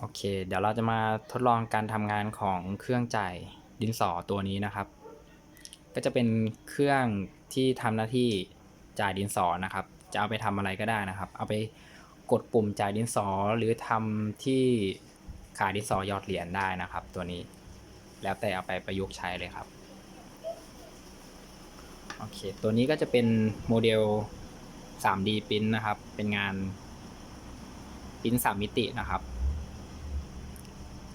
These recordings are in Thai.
โอเค เดี๋ยวเราจะมาทดลองการทำงานของเครื่องจ่ายดินสอตัวนี้นะครับ ก็จะเป็นเครื่องที่ทำหน้าที่จ่ายดินสอนะครับ จะเอาไปทำอะไรก็ได้นะครับ เอาไปกดปุ่มจ่ายดินสอหรือทำที่ขาดินสอยอดเหรียญได้นะครับ ตัวนี้ แล้วแต่เอาไปประยุกต์ใช้เลยครับโอเค ตัวนี้ก็จะเป็นโมเดล 3D ปริ้นนะครับ เป็นงานปริ้น3มิตินะครับ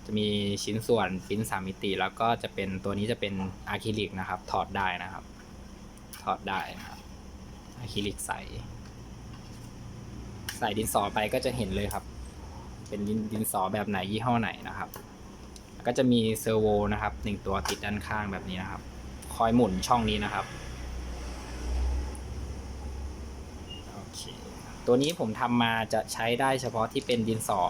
จะมีชิ้นส่วนปิ้น3มิติ แล้วก็จะเป็นตัวนี้จะเป็นอะคริลิกนะครับ ถอดได้นะครับ ถอดได้นะครับอะคริลิกใส ใส่ดินสอไปก็จะเห็นเลยครับ เป็นดินดินสอแบบไหนยี่ห้อไหนนะครับ ก็จะมีเซอร์โวนะครับหนึ่งตัวติดด้านข้างแบบนี้นะครับ คอยหมุนช่องนี้นะครับโอเคตัวนี้ผมทำมาจะใช้ได้เฉพาะที่เป็นดินสอ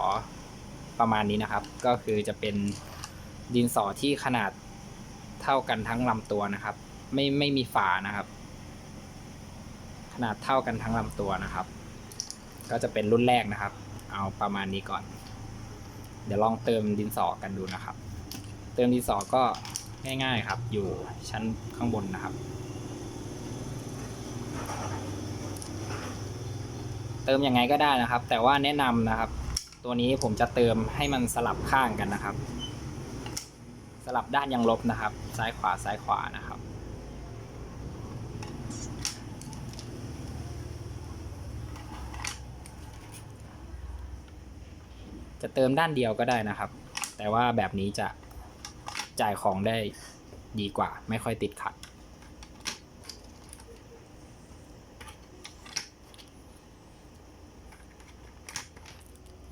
ประมาณนี้นะครับ ก็คือจะเป็นดินสอที่ขนาดเท่ากันทั้งลำตัวนะครับ ไม่ไม่มีฝานะครับ ขนาดเท่ากันทั้งลำตัวนะครับ ก็จะเป็นรุ่นแรกนะครับ เอาประมาณนี้ก่อน เดี๋ยวลองเติมดินสอกันดูนะครับ เติมดินสอก็ง่ายๆครับ อยู่ชั้นข้างบนนะครับ เติมยังไงก็ได้นะครับ แต่ว่าแนะนำนะครับ ตัวนี้ผมจะเติมให้มันสลับข้างกันนะครับ สลับด้านยังลบนะครับ ซ้ายขวาซ้ายขวานะครับ จะเติมด้านเดียวก็ได้นะครับ แต่ว่าแบบนี้จะจ่ายของได้ดีกว่า ไม่ค่อยติดขัด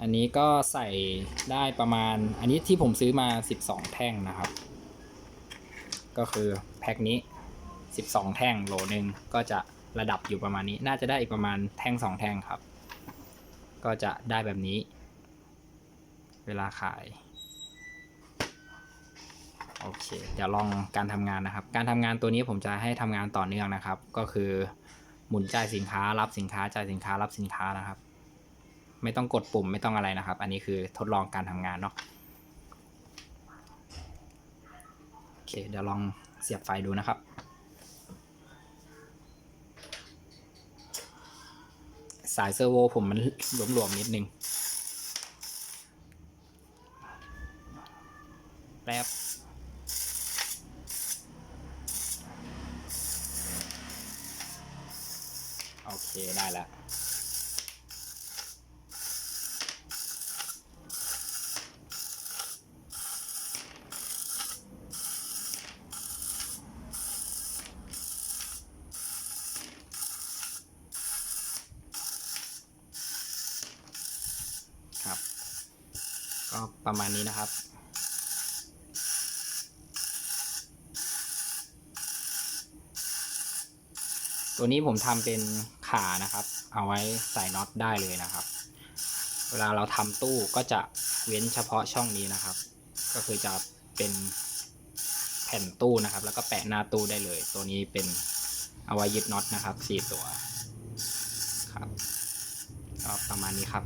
อันนี้ก็ใส่ได้ประมาณ อันนี้ที่ผมซื้อมา 12 แท่งนะครับ ก็คือแพ็คนี้ 12 แท่งโหลหนึ่งก็จะระดับอยู่ประมาณนี้ น่าจะได้อีกประมาณแท่ง 2 แท่งครับ ก็จะได้แบบนี้ เวลาขาย โอเค เดี๋ยวลองการทำงานนะครับ การทำงานตัวนี้ผมจะให้ทำงานต่อเนื่องนะครับ ก็คือหมุนจ่ายสินค้ารับสินค้าจ่ายสินค้ารับสินค้านะครับ ไม่ต้องกดปุ่มไม่ต้องอะไรนะครับ อันนี้คือทดลองการทำงานเนาะโอเคเดี๋ยวลองเสียบไฟดูนะครับสายเซอร์โวผมมันหลวมๆนิดนึงแป๊บโอเค ได้แล้ว ก็ประมาณนี้นะครับ ตัวนี้ผมทำเป็นขานะครับ เอาไว้ใส่น็อตได้เลยนะครับ เวลาเราทำตู้ก็จะเว้นเฉพาะช่องนี้นะครับ ก็คือจะเป็นแผ่นตู้นะครับ แล้วก็แปะหน้าตู้ได้เลย ตัวนี้เป็นเอาไว้ยึดน็อตนะครับสี่ตัวครับก็ประมาณนี้ครับ